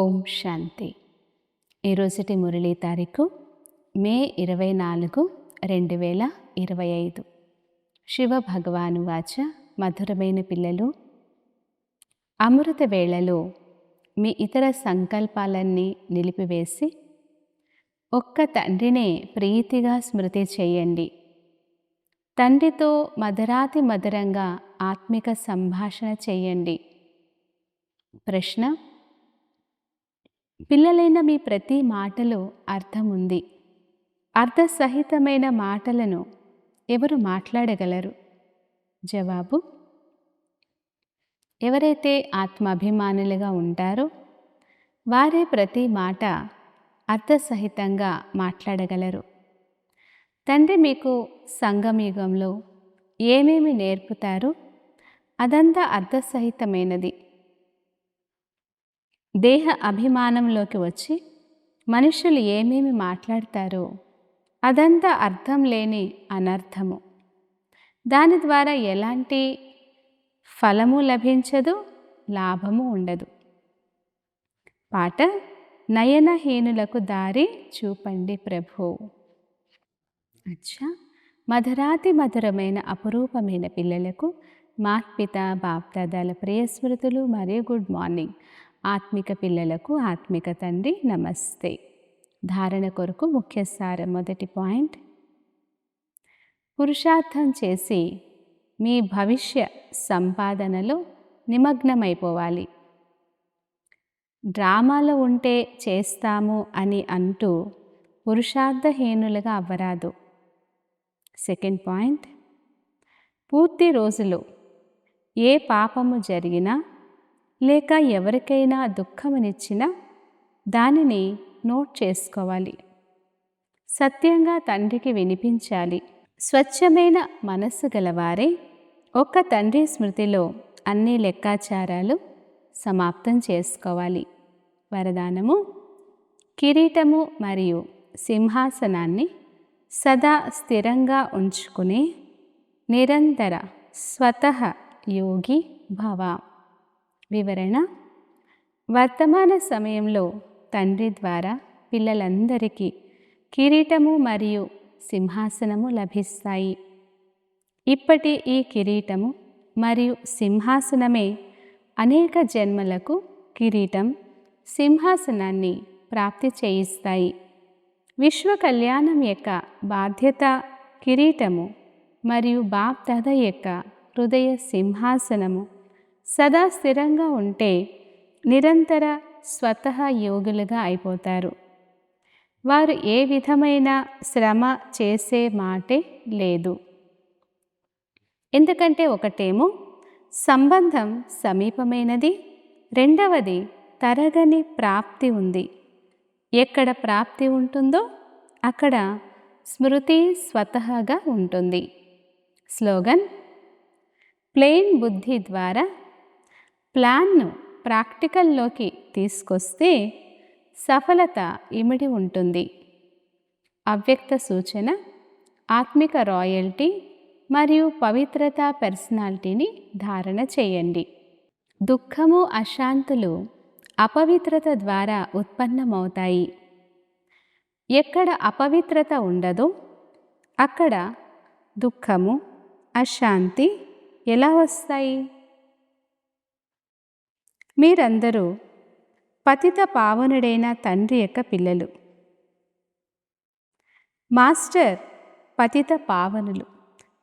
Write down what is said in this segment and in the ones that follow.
ఓం శాంతి. ఈరోజుటి మురళీ తారీఖు మే ఇరవై నాలుగు రెండు వేల ఇరవై ఐదు. శివ భగవాను వాచ మధురమైన పిల్లలు. అమృత వేళలో మీ ఇతర సంకల్పాలన్నీ నిలిపివేసి ఒక్క తండ్రినే ప్రీతిగా స్మృతి చేయండి. తండ్రితో మధురాతి మధురంగా ఆత్మిక సంభాషణ చేయండి. ప్రశ్న పిల్లలైన మీ ప్రతి మాటలో అర్థం ఉంది అర్థసహితమైన మాటలను ఎవరు మాట్లాడగలరు? జవాబు ఎవరైతే ఆత్మాభిమానులుగా ఉంటారో వారే ప్రతి మాట అర్థసహితంగా మాట్లాడగలరు. తండ్రి మీకు సంగమయుగంలో ఏమేమి నేర్పుతారో అదంతా అర్థసహితమైనది. దేహ అభిమానంలోకి వచ్చి మనుషులు ఏమేమి మాట్లాడతారో అదంతా అర్థం లేని అనర్థము. దాని ద్వారా ఎలాంటి ఫలము లభించదు లాభము ఉండదు. పాట నయనహీనులకు దారి చూపండి ప్రభు. అచ్చా! మధురాతి మధురమైన అపురూపమైన పిల్లలకు మాత్పిత బాప్దాదాల ప్రియస్మృతులు మరియు గుడ్ మార్నింగ్. ఆత్మిక పిల్లలకు ఆత్మిక తండ్రి నమస్తే. ధారణ కొరకు ముఖ్యసార మొదటి పాయింట్. పురుషార్థం చేసి మీ భవిష్య సంపాదనలో నిమగ్నమైపోవాలి. డ్రామాలో ఉంటే చేస్తాము అని అంటూ పురుషార్థహీనులుగా అవ్వరాదు. Second point. పూర్తి రోజులు ఏ పాపము జరిగినా లేక ఎవరికైనా దుఃఖమునిచ్చినా దానిని నోట్ చేసుకోవాలి. సత్యంగా తండ్రికి వినిపించాలి. స్వచ్ఛమైన మనస్సు గలవారే ఒక్క తండ్రి స్మృతిలో అన్ని లెక్కాచారాలు సమాప్తం చేసుకోవాలి. వరదానము కిరీటము మరియు సింహాసనాన్ని సదా స్థిరంగా ఉంచుకునే నిరంతర స్వతః యోగి భవ. వివరణ. వర్తమాన సమయంలో తండ్రి ద్వారా పిల్లలందరికీ కిరీటము మరియు సింహాసనము లభిస్తాయి. ఇప్పటి ఈ కిరీటము మరియు సింహాసనమే అనేక జన్మలకు కిరీటం సింహాసనాన్ని ప్రాప్తి చేయిస్తాయి. విశ్వ కళ్యాణం యొక్క బాధ్యత కిరీటము మరియు బాప్దాద యొక్క హృదయ సింహాసనము సదా స్థిరంగా ఉంటే నిరంతర స్వతహ యోగులుగా అయిపోతారు. వారు ఏ విధమైన శ్రమ చేసే మాటే లేదు. ఎందుకంటే ఒకటేమో సంబంధం సమీపమైనది. రెండవది తరగని ప్రాప్తి ఉంది. ఎక్కడ ప్రాప్తి ఉంటుందో అక్కడ స్మృతి స్వతహాగా ఉంటుంది. స్లోగన్ ప్లెయిన్ బుద్ధి ద్వారా ప్లాన్ను ప్రాక్టికల్లోకి తీసుకొస్తే సఫలత ఇమిడి ఉంటుంది. అవ్యక్త సూచన ఆత్మిక రాయల్టీ మరియు పవిత్రత పర్సనాలిటీని ధారణ చేయండి. దుఃఖము అశాంతులు అపవిత్రత ద్వారా ఉత్పన్నమవుతాయి. ఎక్కడ అపవిత్రత ఉండదో అక్కడ దుఃఖము అశాంతి ఎలా వస్తాయి? మీరందరూ పతిత పావనుడైన తండ్రి యొక్క పిల్లలు. మాస్టర్ పతిత పావనులు.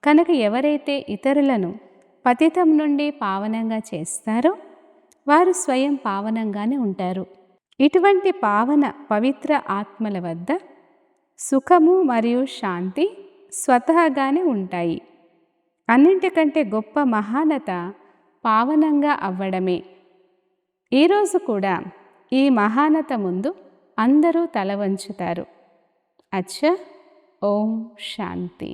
కనుక ఎవరైతే ఇతరులను పతితం నుండి పావనంగా చేస్తారో వారు స్వయం పావనంగానే ఉంటారు. ఇటువంటి పావన పవిత్ర ఆత్మల వద్ద సుఖము మరియు శాంతి స్వతహాగానే ఉంటాయి. అన్నింటికంటే గొప్ప మహానత పావనంగా అవ్వడమే. ఈరోజు కూడా ఈ మహానత ముందు అందరూ తల వంచుతారు. అచ్చా ఓం శాంతి.